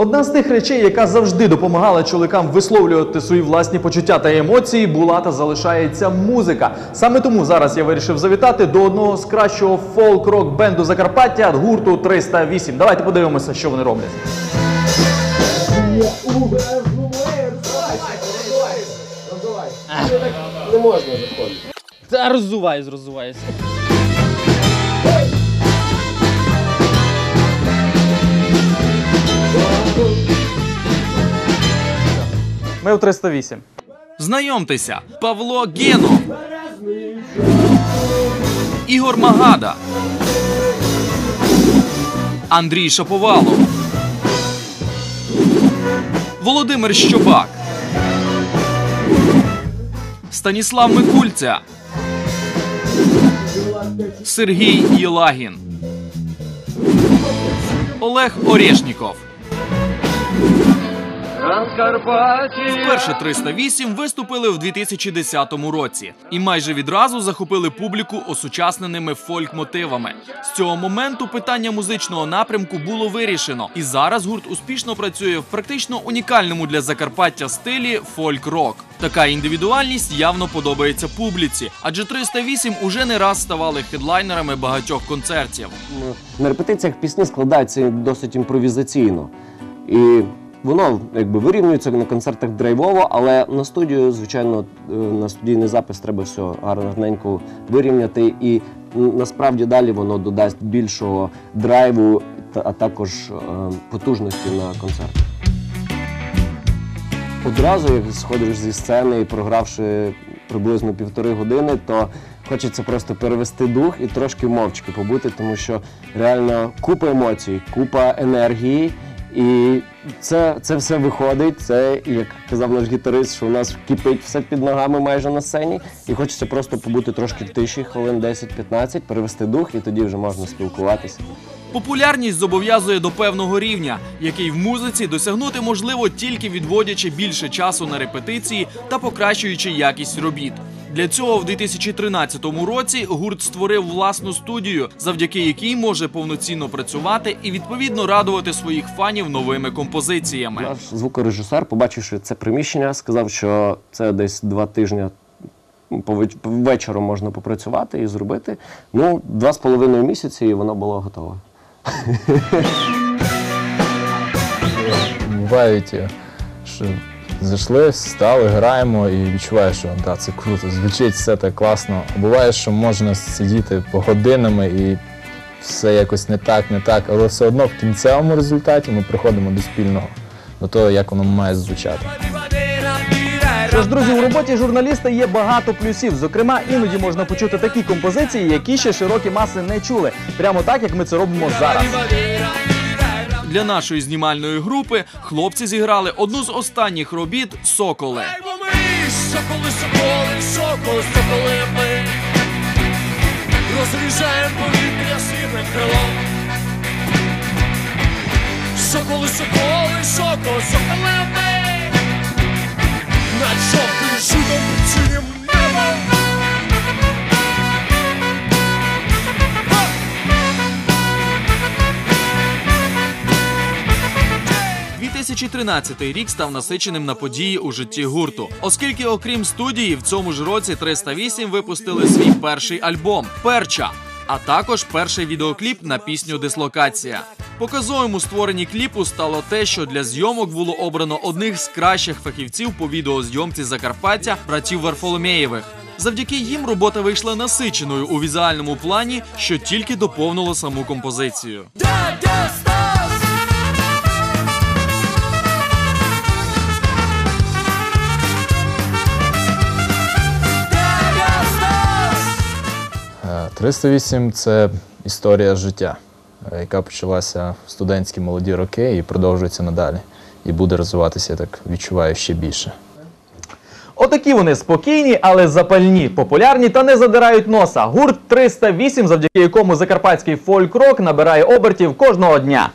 Одна з тих речей, яка завжди допомагала чоловікам висловлювати свої власні почуття та емоції, була та залишається музика. Саме тому зараз я вирішив завітати до одного з кращого фолк-рок бенду Закарпаття гурту 308. Давайте подивимося, що вони роблять. Не можна заходити. Та роззуваюсь, роззуваюсь. Ми у 308. Знайомтеся, Павло Генов, Ігор Магада, Андрій Шаповалов, Володимир Щобак, Станіслав Микульця, Сергій Єлагін, Олег Орешніков. Вперше 308 виступили в 2010 році і майже відразу захопили публіку осучасненими фольк-мотивами. З цього моменту питання музичного напрямку було вирішено, і зараз гурт успішно працює в практично унікальному для Закарпаття стилі фольк-рок. Така індивідуальність явно подобається публіці, адже 308 уже не раз ставали хедлайнерами багатьох концертів. Ну, На репетиціях пісні складаються досить імпровізаційно. І воно якби вирівнюється на концертах драйвово, але на студію, звичайно, е, на студійний запис треба все гарненько вирівняти. І насправді далі воно додасть більшого драйву, а також е, потужності на концерт. Одразу, як сходиш зі сцени і програвши приблизно півтори години, то хочеться просто перевести дух і трошки мовчки побути, тому що реально купа емоцій, купа енергії. І це, це все виходить. Це, як казав наш гітарист, що у нас кипить все під ногами майже на сцені. І хочеться просто побути трошки в тиші, хвилин 10-15, перевести дух, і тоді вже можна спілкуватися. Популярність зобов'язує до певного рівня, який в музиці досягнути можливо тільки відводячи більше часу на репетиції та покращуючи якість робіт. Для цього в 2013 році гурт створив власну студію, завдяки якій може повноцінно працювати і відповідно радувати своїх фанів новими композиціями. Наш звукорежисер, побачивши це приміщення, сказав, що це десь два тижні вечором можна попрацювати і зробити. Ну, два з половиною місяці, і воно було готове. бувають, е, що зайшли, стали, граємо і відчуваєш, що да, це круто, звучить все так класно. Буває, що можна сидіти по годинами і все якось не так, не так, але все одно в кінцевому результаті ми приходимо до спільного, до того, як воно має звучати. Тож, друзі, у роботі журналіста є багато плюсів. Зокрема, іноді можна почути такі композиції, які ще широкі маси не чули. Прямо так, як ми це робимо зараз. Для нашої знімальної групи хлопці зіграли одну з останніх робіт Соколи. Соколи, соколи, соколи, соколи ми розріжаємо повітря сірним крилом. Соколи, соколи, соколи, соколи ми над жовтим жидом синім небом. 2013 рік став насиченим на події у житті гурту, оскільки, окрім студії, в цьому ж році 308 випустили свій перший альбом Перча. А також перший відеокліп на пісню Дислокація. Показовим у створенні кліпу стало те, що для зйомок було обрано одних з кращих фахівців по відеозйомці Закарпаття братів Варфоломєєвих. Завдяки їм робота вийшла насиченою у візуальному плані, що тільки доповнило саму композицію. 308 це історія життя, е, яка почалася в студентські молоді роки і продовжується надалі. І буде розвиватися, я так відчуваю, ще більше. Отакі вони спокійні, але запальні, популярні та не задирають носа. Гурт 308, завдяки якому закарпатський фольк-рок набирає обертів кожного дня.